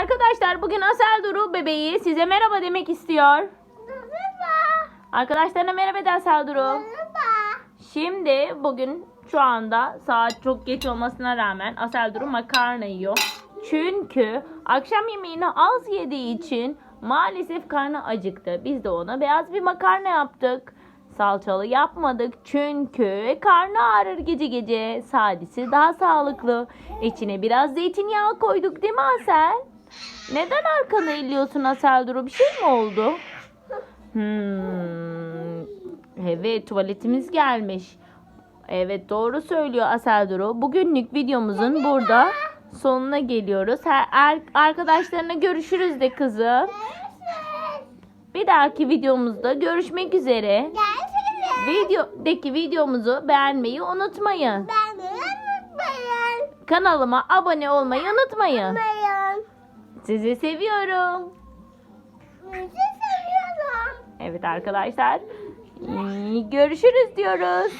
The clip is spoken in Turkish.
Arkadaşlar bugün Asel Duru bebeği size merhaba demek istiyor. Merhaba. Arkadaşlarına merhaba de Asel Duru. Merhaba. Şimdi bugün şu anda saat çok geç olmasına rağmen Asel Duru makarna yiyor. Çünkü akşam yemeğini az yediği için maalesef karnı acıktı. Biz de ona beyaz bir makarna yaptık. Salçalı yapmadık çünkü karnı ağrır gece gece. Sadisi daha sağlıklı. İçine biraz zeytinyağı koyduk değil mi Asel? Neden arkanı elliyorsun Asel Duru? Bir şey mi oldu? Hmm. Evet tuvaletimiz gelmiş. Evet doğru söylüyor Asel Duru. Bugünlük videomuzun burada sonuna geliyoruz. Her, er- arkadaşlarına görüşürüz de kızım. Bir dahaki videomuzda görüşmek üzere. Videodaki videomuzu beğenmeyi unutmayın. De unutmayın. Kanalıma abone olmayı unutmayın. Unutmayın. Sizi seviyorum. Sizi seviyorum. Evet arkadaşlar. Görüşürüz diyoruz.